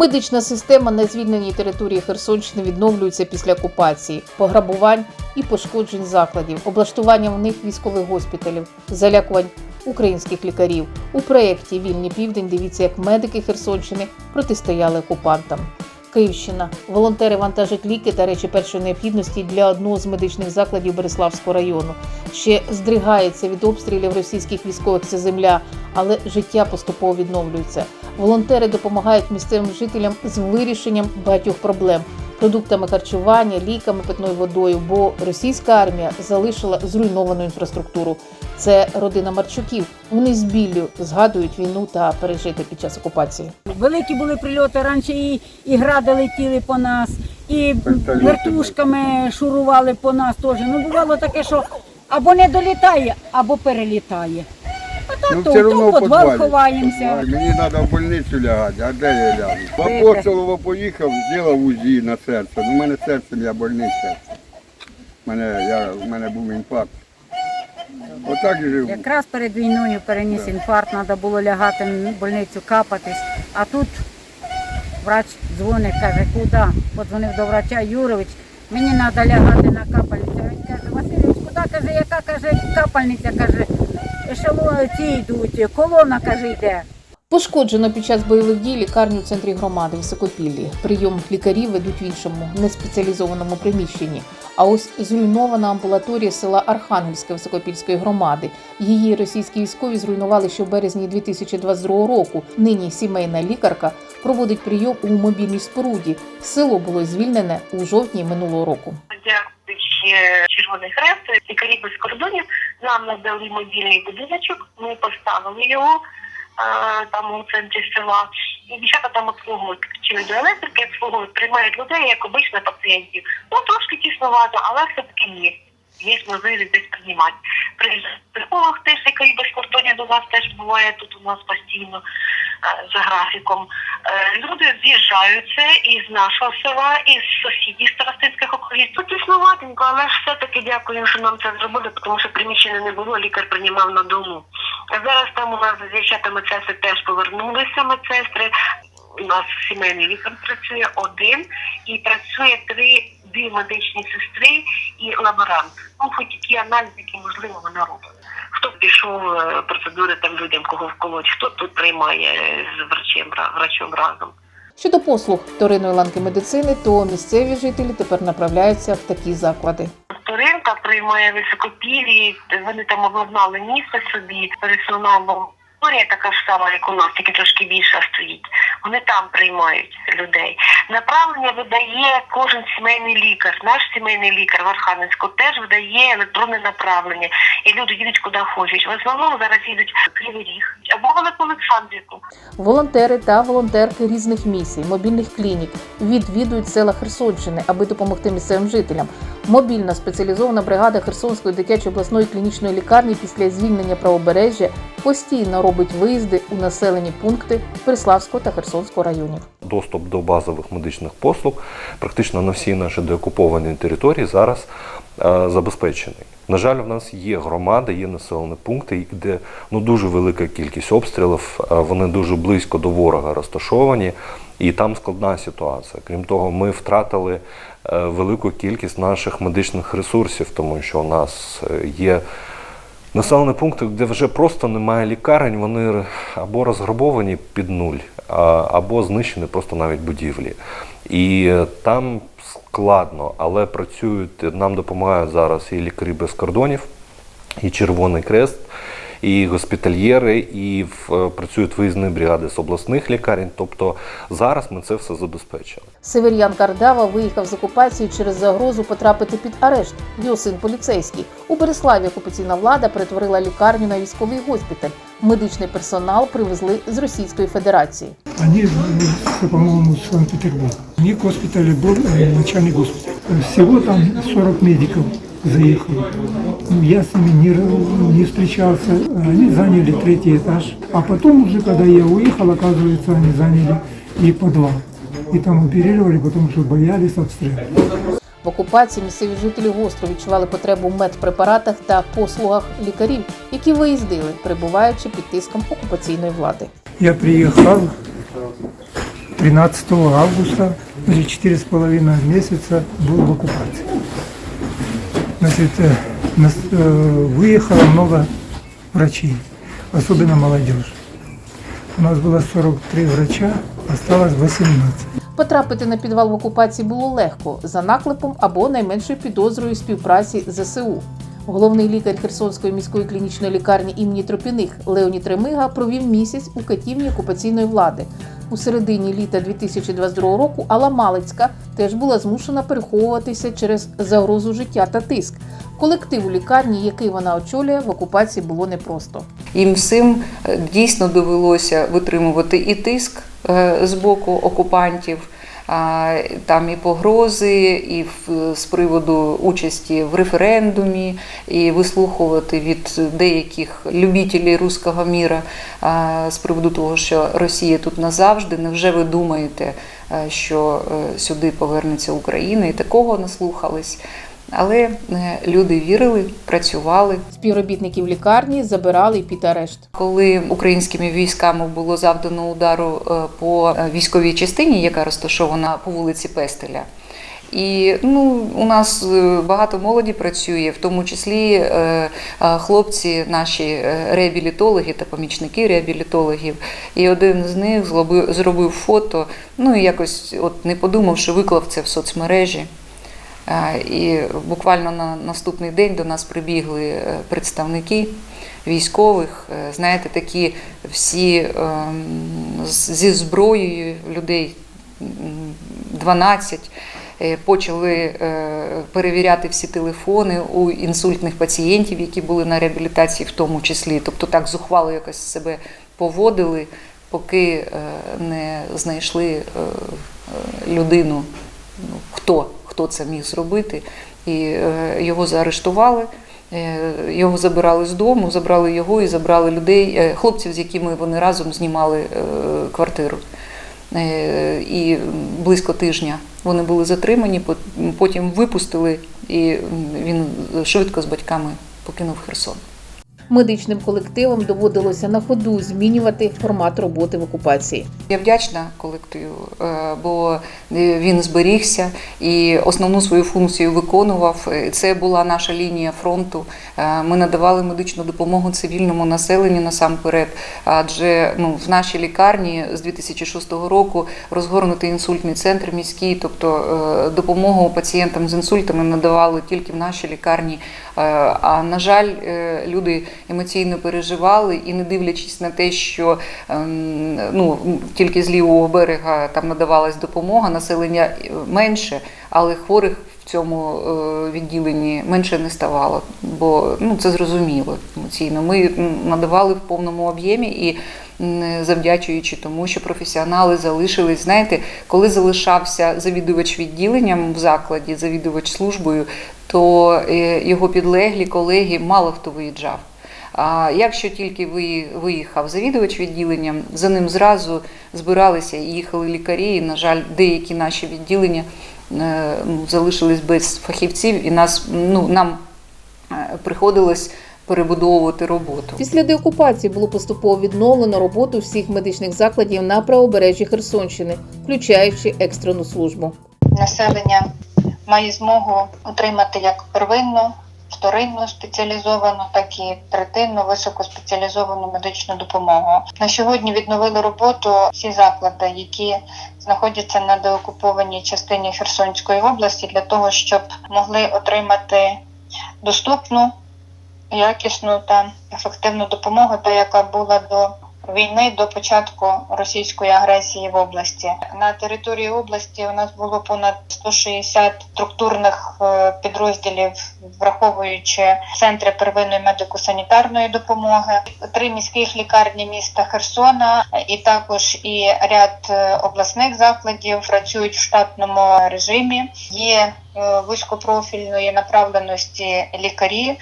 Медична система на звільненій території Херсонщини відновлюється після окупації, пограбувань і пошкоджень закладів, облаштування в них військових госпіталів, залякувань українських лікарів. У проєкті Вільний південь дивіться, як медики Херсонщини протистояли окупантам. Київщина. Волонтери вантажать ліки та речі першої необхідності для одного з медичних закладів Береславського району. Ще здригається від обстрілів російських військових ця земля, але життя поступово відновлюється. Волонтери допомагають місцевим жителям з вирішенням багатьох проблем. Продуктами харчування, ліками, питною водою, бо російська армія залишила зруйновану інфраструктуру. Це родина Марчуків. Вони з біллю згадують війну та пережити під час окупації. Великі були прильоти раніше, і, і гради летіли по нас, і вертушками шурували по нас теж. Ну бувало таке, що або не долітає, або перелітає. А Ну, то, все в підвал ховаємося. Ой, Мені треба в больницю лягати, а де я лягу? В Апостолово поїхав, зробив УЗІ на серце. Ну, У мене серце, я больниця. У мене, я, у мене був інфаркт. Отак і живу. Якраз перед війною переніс інфаркт, треба було лягати в больницю капатись. А тут врач дзвонить, каже, куди? Подзвонив до врача Юрович, мені треба лягати на капальницю. Він каже, Васильович, куди? Каже, яка каже, капальниця, каже, ешелони ці йдуть, колона, каже, йде. Пошкоджено під час бойових дій лікарню в центрі громади Високопіллі. Прийом лікарів ведуть в іншому неспеціалізованому приміщенні. А ось зруйнована амбулаторія села Архангельське Високопільської громади. Її російські військові зруйнували ще в березні 2022 року. Нині сімейна лікарка проводить прийом у мобільній споруді. Село було звільнене у жовтні минулого року. Дякуючи Червоний Хрест, лікарі без кордонів нам надали мобільний будиночок. Ми поставили його е, там у центрі села. І дівчата там обслуговують підключили до електрики, обслуговують, приймають людей як обично пацієнтів. Ну трошки тісновато, але все-таки є. Є можливість десь приймати. Приїжджають психолог теж лікарі без кордонів до нас теж буває тут у нас постійно е, за графіком. Е, Люди з'їжджаються із нашого села, із сусідів старостинських округів. Тут тіснуватенько, але ж все-таки дякуємо, що нам це зробили, тому що приміщення не було, лікар приймав на дому. Зараз там у нас з дівчатами медсестри теж повернулися медсестри. У нас сімейний лікар працює один і працює три дві медичні сестри і лаборант. Ну, хоч які аналізи, які можливо вона робить. Хто пішов е, процедури там людям, кого вколоть, хто тут приймає з врачем, врачом разом. Щодо послуг вторинної ланки медицини, то місцеві жителі тепер направляються в такі заклади. Вторинка приймає високопілі, вони там обладнали місце собі, персональна лабораторія така ж сама, як у нас, тільки трошки більша стоїть. Вони там приймають людей. Направлення видає кожен сімейний лікар. Наш сімейний лікар в Архангельську теж видає електронне направлення. І люди їдуть куди хочуть. В основному зараз їдуть в Кривий Ріг або в Олександрівку. Волонтери та волонтерки різних місій, мобільних клінік відвідують села Херсонщини, аби допомогти місцевим жителям. Мобільна спеціалізована бригада Херсонської дитячої обласної клінічної лікарні після звільнення правобережжя постійно робить виїзди у населені пункти Переславського та Херсонського районів. доступ до базових медичних послуг практично на всій нашій деокупованій території зараз е, забезпечений. На жаль, в нас є громади, є населені пункти, де ну дуже велика кількість обстрілів, е, вони дуже близько до ворога розташовані, і там складна ситуація. Крім того, ми втратили е, велику кількість наших медичних ресурсів, тому що у нас е, є Населені пункти, де вже просто немає лікарень, вони або розграбовані під нуль, або знищені просто навіть будівлі. І е, там складно, але працюють, нам допомагають зараз і лікарі без кордонів, і Червоний Крест, і госпітальєри, і в- е, працюють виїзні бригади з обласних лікарень. Тобто зараз ми це все забезпечили. Север'ян Кардава виїхав з окупації через загрозу потрапити під арешт. Його син поліцейський. У Береславі окупаційна влада перетворила лікарню на військовий госпіталь. Медичний персонал привезли з Російської Федерації. Они, э, по-моему, с Санкт-Петербурга. У них в госпитале был э, начальный госпиталь. Всего там 40 медиков заехало. Ну, Я с ними не, р- не встречался. Они заняли третий этаж. А потом уже, когда я уехал, оказывается, они заняли и подвал. И там оперировали, потому что боялись обстрела. В окупації місцеві жителі гостро відчували потребу в медпрепаратах та послугах лікарів, які виїздили, перебуваючи під тиском окупаційної влади. Я приехал, 13 августа, значит, четыре с половиной месяца был в оккупации. Значит, э, нас- э, выехало много врачей, особенно молодежь. У нас было 43 врача, осталось 18. Потрапити на підвал в окупації було легко за наклепом або найменшою підозрою співпраці з ЗСУ. Головний лікар Херсонської міської клінічної лікарні імені Тропіних Леонід Ремига провів місяць у катівні окупаційної влади. У середині літа 2022 року Алла Малицька теж була змушена переховуватися через загрозу життя та тиск. Колективу лікарні, який вона очолює, в окупації було непросто. Їм всім е, дійсно довелося витримувати і тиск е, з боку окупантів, там і погрози, і з приводу участі в референдумі, і вислухувати від деяких любителів руського міра з приводу того, що Росія тут назавжди. Невже ви думаєте, е, що е, сюди повернеться Україна? І такого наслухались. Але е, люди вірили, працювали. Співробітників лікарні забирали під арешт. Коли українськими військами було завдано удару е, по е, військовій частині, яка розташована по вулиці Пестеля. І ну, у нас багато молоді працює, в тому числі е, хлопці, наші реабілітологи та помічники реабілітологів. І один з них зробив, зробив фото, ну і якось от не подумав, що виклав це в соцмережі. Е, І буквально на наступний день до нас прибігли е, представники військових, е, знаєте, такі всі ем, зі зброєю людей 12. е, Почали перевіряти всі телефони у інсультних пацієнтів, які були на реабілітації, в тому числі. Тобто так зухвало якось себе поводили, поки не знайшли людину, ну, хто, хто це міг зробити. І е, його заарештували. Е, Його забирали з дому, забрали його і забрали людей, е, хлопців, з якими вони разом знімали квартиру. І близько тижня вони були затримані, потім випустили, і він швидко з батьками покинув Херсон. Медичним колективам доводилося на ходу змінювати формат роботи в окупації. Я вдячна колективу, е, бо е, він зберігся і основну свою функцію виконував. Е, Це була наша лінія фронту. Ми надавали медичну допомогу цивільному населенню насамперед. Адже ну, в нашій лікарні з 2006 року розгорнутий інсультний центр міський, тобто допомогу пацієнтам з інсультами надавали тільки в нашій лікарні. А на жаль, люди емоційно переживали і не дивлячись на те, що ем, ну, тільки з лівого берега там надавалась допомога, населення е, менше, але хворих цьому е, відділенні менше не ставало, бо ну, це зрозуміло емоційно. Ми надавали в повному об'ємі і м, завдячуючи тому, що професіонали залишились. Знаєте, коли залишався завідувач відділенням в закладі, завідувач службою, то е, його підлеглі колеги мало хто виїжджав. А якщо тільки ви- виїхав завідувач відділенням, за ним зразу збиралися і їхали лікарі. І, на жаль, деякі наші відділення е, ну, залишились без фахівців, і нас ну нам е, приходилось перебудовувати роботу. Після деокупації було поступово відновлено роботу всіх медичних закладів на правобережжі Херсонщини, включаючи екстрену службу. населення має змогу отримати як первинну, вторинну спеціалізовану, так і третинну високоспеціалізовану медичну допомогу. На сьогодні відновили роботу всі заклади, які знаходяться на деокупованій частині Херсонської області, для того, щоб могли отримати доступну, якісну та ефективну допомогу, та яка була до війни до початку російської агресії в області. На території області у нас було понад 160 структурних е, підрозділів, враховуючи центри первинної медико-санітарної допомоги, три міських лікарні міста Херсона, і також і ряд е, обласних закладів працюють в штатному режимі. Є е, вузькопрофільної направленості лікарі,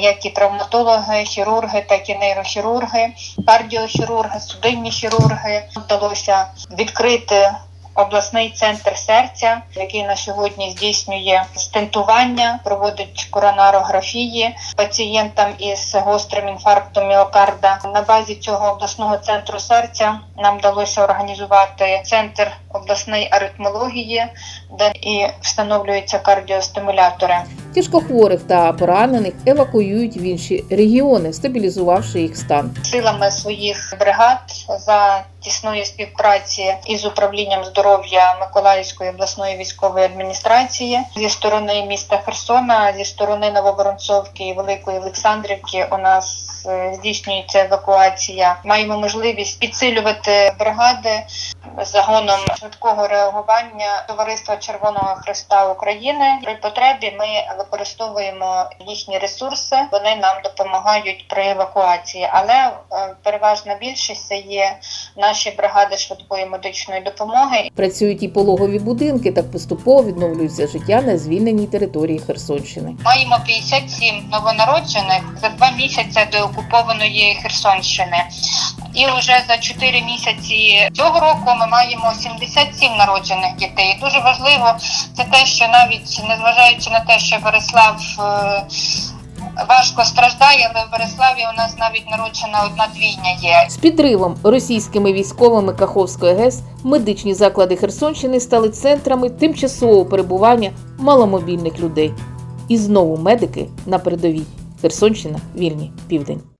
як і травматологи, хірурги, так і нейрохірурги, кардіохірурги, судинні хірурги. Вдалося відкрити обласний центр серця, який на сьогодні здійснює стентування, проводить коронарографії пацієнтам із гострим інфарктом міокарда. На базі цього обласного центру серця нам вдалося організувати центр обласної аритмології, де і встановлюються кардіостимулятори. Тяжкохворих та поранених евакуюють в інші регіони, стабілізувавши їх стан. силами своїх бригад за тісної співпраці із управлінням здоров'я Миколаївської обласної військової адміністрації зі сторони міста Херсона, зі сторони Нововоронцовки і Великої Олександрівки. У нас е, здійснюється евакуація. Маємо можливість підсилювати бригади загоном швидкого реагування Товариства Червоного Христа України. При потребі ми використовуємо їхні ресурси. Вони нам допомагають при евакуації, але е, переважна більшість це є наші бригади швидкої медичної допомоги. Працюють і пологові будинки, так поступово відновлюється життя на звільненій території Херсонщини. Маємо 57 новонароджених за два місяці деокупованої Херсонщини. І вже за 4 місяці цього року ми маємо 77 народжених дітей. І дуже важливо це те, що навіть незважаючи на те, що Борислав е, важко страждає, але в Бориславі у нас навіть народжена одна двійня є. З підривом російськими військовими Каховської ГЕС медичні заклади Херсонщини стали центрами тимчасового перебування маломобільних людей. І знову медики на передовій. Херсонщина, вільні, південь.